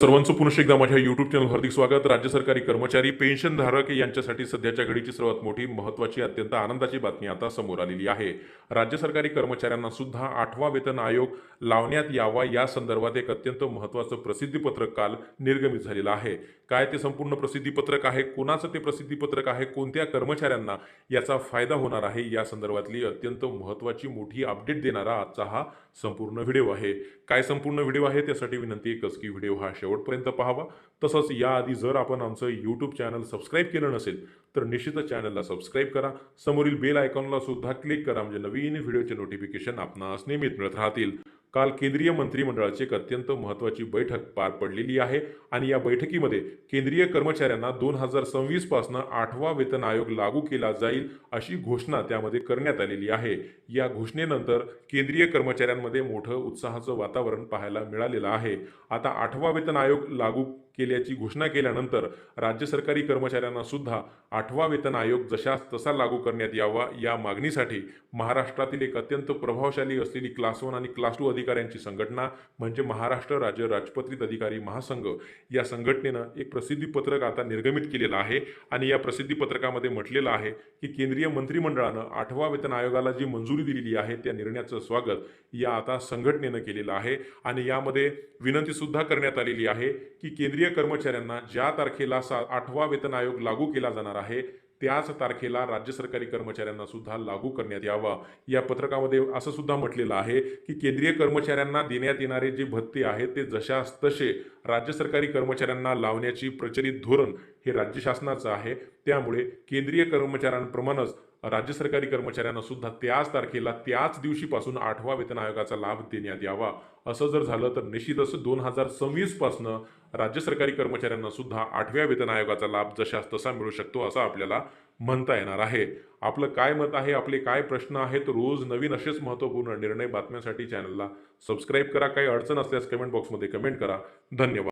सर्वांचं पुनश्च एकदा माझ्या युट्यूब चॅनल हार्दिक स्वागत. राज्य सरकारी कर्मचारी पेन्शनधारक यांच्यासाठी सध्याच्या घडीची सर्वात मोठी महत्त्वाची अत्यंत आनंदाची बातमी आता समोर आलेली आहे. राज्य सरकारी कर्मचाऱ्यांना सुद्धा आठवा वेतन आयोग लावण्यात यावा या संदर्भात एक अत्यंत महत्त्वाचं प्रसिद्धीपत्रक काल निर्गमित झालेलं आहे. काय ते संपूर्ण प्रसिद्धीपत्रक आहे? कोणाचं ते प्रसिद्धीपत्रक आहे? कोणत्या कर्मचाऱ्यांना याचा फायदा होणार आहे? या संदर्भातली अत्यंत महत्त्वाची मोठी अपडेट देणारा आजचा हा संपूर्ण व्हिडिओ आहे. काय संपूर्ण व्हिडिओ आहे? त्यासाठी विनंती एकच की व्हिडिओ हा शेवटपर्यंत पाहावा. तसंच याआधी जर आपण आमचं यूट्यूब चॅनल सबस्क्राईब केलं नसेल तर निश्चितच चॅनलला सबस्क्राईब करा. समोरील बेल आयकॉनला सुद्धा क्लिक करा. म्हणजे नवीन व्हिडिओचे नोटिफिकेशन आपणास नियमित मिळत राहतील. काल केंद्रीय मंत्रिमंडळाची एक अत्यंत महत्त्वाची बैठक पार पडलेली आहे आणि या बैठकीमध्ये केंद्रीय कर्मचाऱ्यांना दोन हजार सव्वीसपासून आठवा वेतन आयोग लागू केला जाईल अशी घोषणा त्यामध्ये करण्यात आलेली आहे. या घोषणेनंतर केंद्रीय कर्मचाऱ्यांमध्ये मोठं उत्साहाचं वातावरण पाहायला मिळालेलं आहे. आता आठवा वेतन आयोग लागू केल्याची घोषणा केल्यानंतर राज्य सरकारी कर्मचाऱ्यांना सुद्धा आठवा वेतन आयोग जशास तसा लागू करण्यात यावा या मागणीसाठी महाराष्ट्रातील एक अत्यंत प्रभावशाली असलेली क्लास वन आणि क्लास टू अधिकाऱ्यांची संघटना म्हणजे महाराष्ट्र राज्य राजपत्रित अधिकारी महासंघ या संघटनेनं एक प्रसिद्धीपत्रक आता निर्गमित केलेलं आहे आणि या प्रसिद्धीपत्रकामध्ये म्हटलेलं आहे की केंद्रीय मंत्रिमंडळानं आठवा वेतन आयोगाला जी मंजुरी दिलेली आहे त्या निर्णयाचं स्वागत या आता संघटनेनं केलेलं आहे आणि यामध्ये विनंती सुद्धा करण्यात आलेली आहे की केंद्रीय केंद्रीय कर्मचाऱ्यांना ज्या तारखेला सा आठवा वेतन आयोग लागू केला जाणार आहे त्याच तारखेला राज्य सरकारी कर्मचाऱ्यांना सुद्धा लागू करण्यात यावा. या पत्रकामध्ये असं सुद्धा म्हटलेलं आहे की केंद्रीय कर्मचाऱ्यांना देण्यात येणारे जे भत्ते आहेत ते जशास तसे राज्य सरकारी कर्मचाऱ्यांना लावण्याची प्रचलित धोरण हे राज्य शासनाचं आहे. त्यामुळे केंद्रीय कर्मचाऱ्यांप्रमाणेच राज्य सरकारी कर्मचाऱ्यांना सुद्धा त्याच तारखेला त्याच दिवशीपासून आठवा वेतन आयोगाचा लाभ देण्यात यावा. असं जर झालं तर निश्चितच दोन हजार सव्वीसपासून राज्य सरकारी कर्मचाऱ्यांना सुद्धा आठव्या वेतन आयोगाचा लाभ जशास तसा मिळू शकतो असं आपल्याला म्हणता येणार आहे. आपलं काय मत आहे आपले काय प्रश्न आहेत रोज नवीन असेच महत्त्वपूर्ण निर्णय बातम्यांसाठी चॅनलला सबस्क्राईब करा. काही अडचण असल्यास कमेंट बॉक्समध्ये कमेंट करा. धन्यवाद.